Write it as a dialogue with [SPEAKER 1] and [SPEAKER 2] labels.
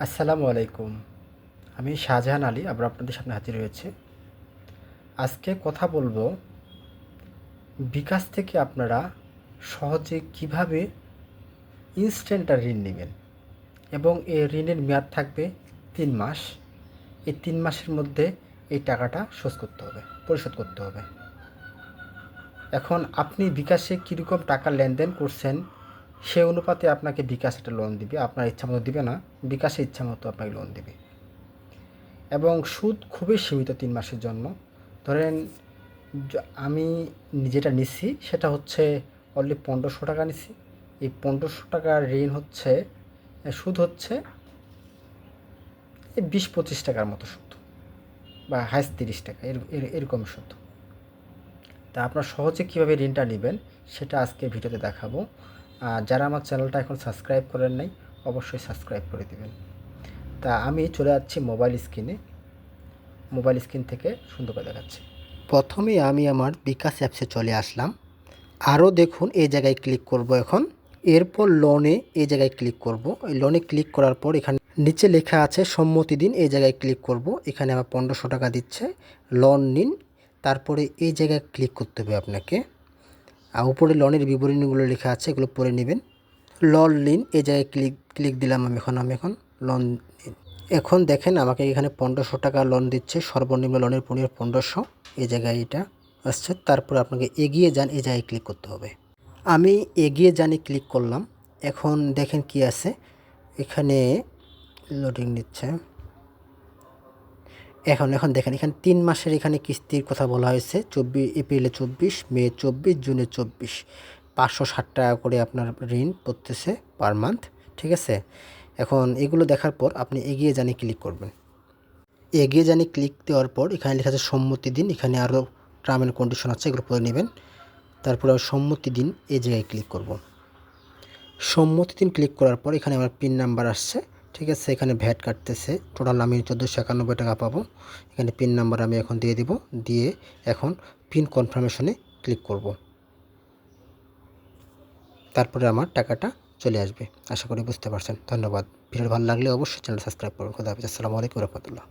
[SPEAKER 1] আসসালামু আলাইকুম। আমি শাহজাহান আলী, আবার আপনাদের সামনে হাজির হয়েছে। আজকে কথা বলব বিকাশ থেকে আপনারা সহজে কীভাবে ইনস্ট্যান্ট ঋণ নেবেন এবং এই ঋণের মেয়াদ থাকবে তিন মাস। এই তিন মাসের মধ্যে এই টাকাটা শোধ করতে হবে, পরিশোধ করতে হবে। এখন আপনি বিকাশে কীরকম টাকা লেনদেন করছেন সে অনুপাতে আপনাকে বিকাশ একটা লোন দিবে, আপনার ইচ্ছা মতো দিবে না, বিকাশে ইচ্ছা মতো আপনাকে লোন দিবে। এবং সুদ খুবই সীমিত তিন মাসের জন্য। ধরেন আমি যেটা নিচ্ছি সেটা হচ্ছে অনলি পনেরোশো টাকা নিচ্ছি। এই পনেরোশো টাকার ঋণ হচ্ছে সুদ হচ্ছে বিশ পঁচিশ টাকার মতো সুদ। বা হাইস্ট তিরিশ টাকা, এর, এর- এরকম সুদ। তা আপনার সহজে কীভাবে ঋণটা নেবেন, সেটা আজকে ভিডিওতে দেখাবো। যারা আমার চ্যানেলটা এখন সাবস্ক্রাইব করেন নাই, অবশ্যই সাবস্ক্রাইব করে দিবেন। তা আমি চলে যাচ্ছি মোবাইল স্ক্রিনে। মোবাইল স্ক্রিন থেকে সুন্দর করে দেখাচ্ছি। প্রথমে আমি আমার বিকাশ অ্যাপসে চলে আসলাম। আরও দেখুন, এই জায়গায় ক্লিক করব এখন। এরপর লোনে এই জায়গায় ক্লিক করব। এই লোনে ক্লিক করার পর এখানে নিচে লেখা আছে, সম্মতি দিন, এই জায়গায় ক্লিক করব। এখানে আমার পনেরোশো টাকা দিচ্ছে। লোন নিন। তারপরে এই জায়গায় ক্লিক করতে হবে আপনাকে। আর উপরে লোনের বিবরণীগুলো লেখা আছে, এগুলো পড়ে নেবেন। লন নিন এই জায়গায় ক্লিক ক্লিক দিলাম আমি এখন আমি এখন, লোন। এখন দেখেন আমাকে এখানে পনেরোশো টাকা লোন দিচ্ছে, সর্বনিম্ন লোনের পরিমাণ পনেরোশো এই জায়গায় এটা আসছে। তারপর আপনাকে এগিয়ে যান এই জায়গায় ক্লিক করতে হবে। আমি এগিয়ে জানি ক্লিক করলাম। এখন দেখেন কি আছে, এখানে লোডিং নিচ্ছে। এখন এখন দেখেন, এখানে তিন মাসের এখানে কিস্তির কথা বলা হয়েছে। চব্বিশ এপ্রিলে চব্বিশ, মে চব্বিশ, জুনে চব্বিশ। পাঁচশো ষাট টাকা করে আপনার ঋণ পড়তেছে পার মান্থ, ঠিক আছে? এখন এগুলো দেখার পর আপনি এগিয়ে জানি ক্লিক করবেন। এগিয়ে জানি ক্লিক দেওয়ার পর এখানে লেখা আছে সম্মতি দিন, এখানে আরও টার্ম অ্যান্ড কন্ডিশন আছে, এগুলো পড়ে নেবেন। তারপরে সম্মতি দিন এই জায়গায় ক্লিক করব। সম্মতি দিন ক্লিক করার পর এখানে আমার পিন নাম্বার আসছে। ঠিক আছে, এখানে ভ্যাট কাটতেছে। টোটাল আমি চোদ্দোশো একানব্বই টাকা পাবো। এখানে পিন নাম্বার আমি এখন দিয়ে দিব। দিয়ে এখন পিন কনফার্মেশনে ক্লিক করব। তারপরে আমার টাকাটা চলে আসবে। আশা করি বুঝতে পারছেন। ধন্যবাদ। ভিডিও ভালো লাগলে অবশ্যই চ্যানেল সাবস্ক্রাইব করুন। খোদা হাফিজ। আসসালামু আলাইকুম রহমতুল্লাহ।